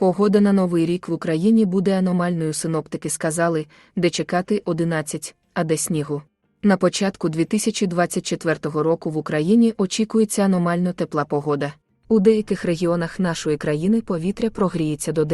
Погода на новий рік в Україні буде аномальною. Синоптики сказали, де чекати 11, а де снігу. На початку 2024 року в Україні очікується аномально тепла погода. У деяких регіонах нашої країни повітря прогріється до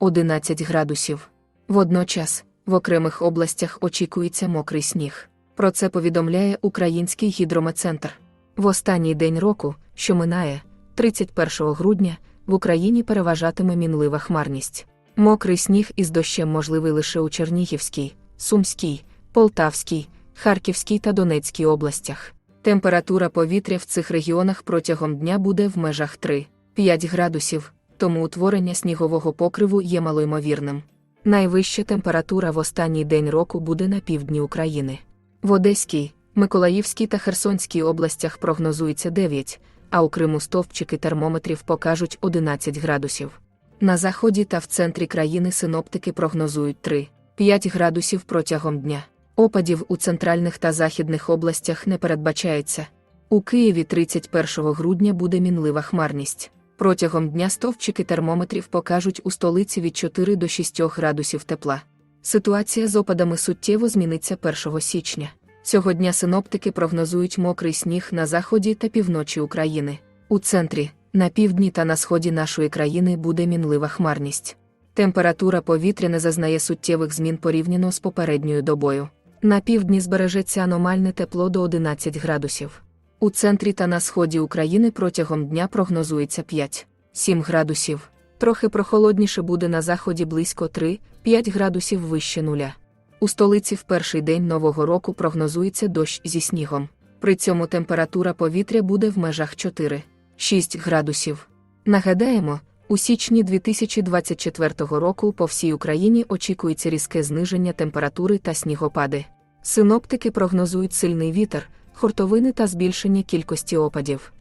9-11 градусів. Водночас, в окремих областях очікується мокрий сніг. Про це повідомляє Український гідрометцентр. В останній день року, що минає, 31 грудня, в Україні переважатиме мінлива хмарність. Мокрий сніг із дощем можливий лише у Чернігівській, Сумській, Полтавській, Харківській та Донецькій областях. Температура повітря в цих регіонах протягом дня буде в межах 3-5 градусів, тому утворення снігового покриву є малоймовірним. Найвища температура в останній день року буде на півдні України. В Одеській, Миколаївській та Херсонській областях прогнозується 9, а у Криму стовпчики термометрів покажуть 11 градусів. На заході та в центрі країни синоптики прогнозують 3-5 градусів протягом дня. Опадів у центральних та західних областях не передбачається. У Києві 31 грудня буде мінлива хмарність. Протягом дня стовпчики термометрів покажуть у столиці від 4 до 6 градусів тепла. Ситуація з опадами суттєво зміниться 1 січня. Цього дня синоптики прогнозують мокрий сніг на заході та півночі України. У центрі, на півдні та на сході нашої країни буде мінлива хмарність. Температура повітря не зазнає суттєвих змін порівняно з попередньою добою. На півдні збережеться аномальне тепло до 11 градусів. У центрі та на сході України протягом дня прогнозується 5-7 градусів. Трохи прохолодніше буде на заході близько 3-5 градусів вище нуля. У столиці в перший день нового року прогнозується дощ зі снігом. При цьому температура повітря буде в межах 4-6 градусів. Нагадаємо, у січні 2024 року по всій Україні очікується різке зниження температури та снігопади. Синоптики прогнозують сильний вітер, хуртовини та збільшення кількості опадів.